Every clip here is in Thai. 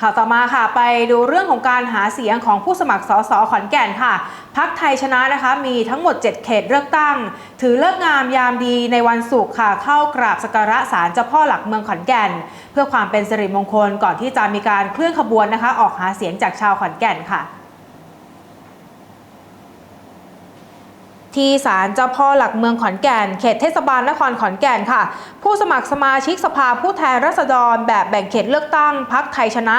ข่าวต่อมาค่ะไปดูเรื่องของการหาเสียงของผู้สมัครสสขอนแก่นค่ะพักไทยชนะนะคะมีทั้งหมด 7 เขตเลือกตั้ง ถือเลิกงามยามดีในวันศุกร์ค่ะ เข้ากราบสักการะศาลเจ้าพ่อหลักเมืองขอนแก่น เพื่อความเป็นสิริมงคลก่อนที่จะมีการเคลื่อนขบวนนะคะ ออกหาเสียงจากชาวขอนแก่นค่ะ ที่ศาลเจ้าพ่อหลักเมืองขอนแก่น เขตเทศบาลนครขอนแก่นค่ะ ผู้สมัครสมาชิกสภาผู้แทนราษฎรแบบแบ่งเขตเลือกตั้งพักไทยชนะ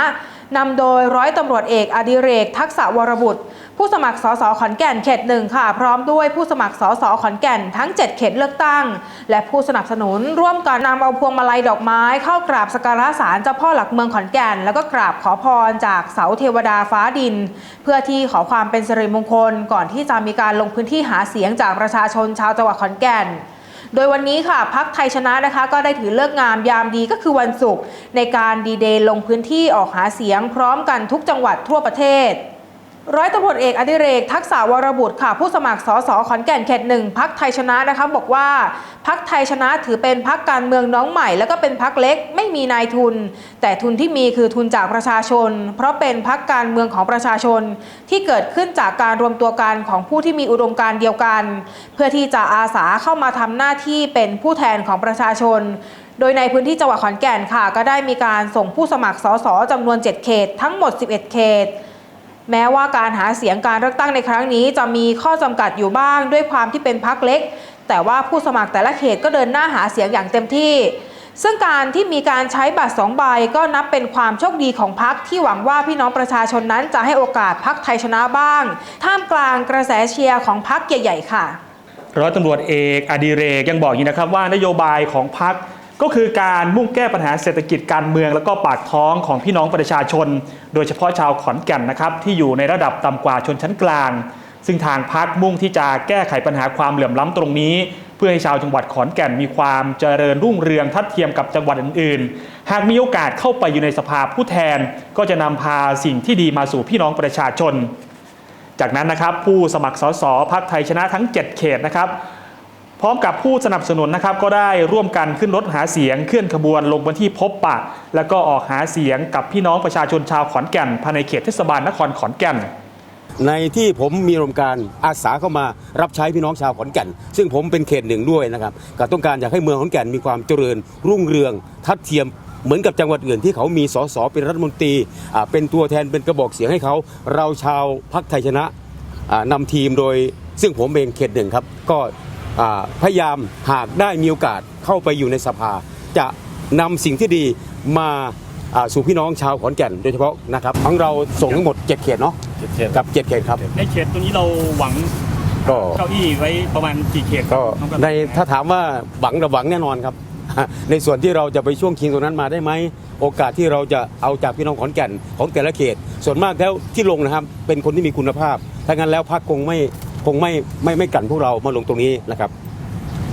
นำโดยร้อยตำรวจเอกอดิเรก ทักษะวรบุตร ผู้สมัครสสขอนแก่นเขตหนึ่งค่ะ พร้อมด้วยผู้สมัครสสขอนแก่นทั้ง 7 เขตเลือกตั้ง และผู้สนับสนุนร่วมกันนำเอาพวงมาลัยดอกไม้เข้ากราบสกการะศาลเจ้าพ่อหลักเมืองขอนแก่น แล้วก็กราบขอพรจากเสาเทวดาฟ้าดิน เพื่อที่ขอความเป็นสิริมงคล ก่อนที่จะมีการลงพื้นที่หาเสียงจากประชาชนชาวจังหวัดขอนแก่น โดยวันนี้ค่ะพักไทยชนะนะคะ ก็ได้ถือเลิกงามยามดีก็คือวันศุกร์ในการดีเดย์ลงพื้นที่ออกหาเสียงพร้อมกันทุกจังหวัดทั่วประเทศ ร้อยตำรวจเอกอดิเรก ทักษะวรบุตรค่ะ ผู้สมัครสสขอนแก่นเขตหนึ่งพักไทยชนะนะคะบอกว่าพักไทยชนะถือเป็นพักการเมืองน้องใหม่ แล้วก็เป็นพักเล็กไม่มีนายทุน แต่ทุนที่มีคือทุนจากประชาชน เพราะเป็นพักการเมืองของประชาชน ที่เกิดขึ้นจากการรวมตัวกันของผู้ที่มีอุดมการณ์เดียวกัน เพื่อที่จะอาสาเข้ามาทำหน้าที่เป็นผู้แทนของประชาชนโดยในพื้นที่จังหวัดขอนแก่นค่ะ ก็ได้มีการส่งผู้สมัครสสจำนวน 7 เขต ทั้งหมด 11 เขต แม้ว่าการหาเสียงการเลือกตั้งในครั้งนี้ จะมีข้อจำกัดอยู่บ้างด้วยความที่เป็นพักเล็ก แต่ว่าผู้สมัครแต่ละเขตก็เดินหน้าหาเสียงอย่างเต็มที่ ซึ่งการที่มีการใช้บัตรสองใบก็นับเป็นความโชคดีของพักที่หวังว่าพี่น้องประชาชนนั้นจะให้โอกาสพักไทยชนะบ้าง ท่ามกลางกระแสเชียร์ของพักใหญ่ ๆ ค่ะ ร้อยตำรวจเอกอดิเรกยังบอกอย่างนี้นะครับว่านโยบายของพรรค ก็คือการมุ่งแก้ปัญหาเศรษฐกิจการเมือง แล้วก็ปากท้องของพี่น้องประชาชน โดยเฉพาะชาวขอนแก่นนะครับที่อยู่ในระดับต่ำกว่าชนชั้นกลาง ซึ่งทางพรรคมุ่งที่จะแก้ไขปัญหาความเหลื่อมล้ำตรงนี้ เพื่อให้ชาวจังหวัดขอนแก่นมีความเจริญรุ่งเรืองทัดเทียมกับจังหวัดอื่นๆ หากมีโอกาสเข้าไปอยู่ในสภาผู้แทน ก็จะนำพาสิ่งที่ดีมาสู่พี่น้องประชาชน จากนั้นนะครับผู้สมัครสสพักไทยชนะทั้ง 7 เขตนะครับ ร้อมกับผู้สนับสนุนนะครับก็ได้ร่วมกันขึ้นรถหาเสียงเคลื่อนขบวนลงพื้นที่พบปะ แล้วก็ออกหาเสียงกับพี่น้องประชาชนชาวขอนแก่นภายในเขตเทศบาลนครขอนแก่น ในที่ผมมีโครงการอาสาเข้ามารับใช้พี่น้องชาวขอนแก่น ซึ่งผมเป็นเขตหนึ่งด้วยนะครับก็ต้องการอยากให้เมืองขอนแก่นมีความเจริญ รุ่งเรือง ทัดเทียมเหมือนกับจังหวัดอื่นที่เขามีสสเป็นรัฐมนตรีเป็นตัวแทนเป็นกระบอกเสียงให้เขา เราชาวพักไทยชนะอ่านำทีมโดยซึ่งผมเองเขตหนึ่งครับก็ พยายามหากได้มีโอกาสเข้าไปอยู่ในสภา จะนำสิ่งที่ดีมาอ่าสู่พี่น้องชาวขอนแก่นโดยเฉพาะนะครับของเราส่งทั้งหมด 7 เขตเนาะกับ7เขตครับ ในเขตตัวนี้เราหวังก็เก้าอี้ไว้ประมาณกี่เขตก็ในถ้าถามว่าหวังระหวังแน่นอนครับ ในส่วนที่เราจะไปช่วงชิงตรงนั้นมาได้ไหมโอกาสที่เราจะเอาจากพี่น้องขอนแก่นของแต่ละเขต ส่วนมากแล้วที่ลงนะครับเป็นคนที่มีคุณภาพถ้างั้นแล้วพรรคคงไม่ คงไม่ไม่ไม่กันพวกเรามาลงตรงนี้นะครับ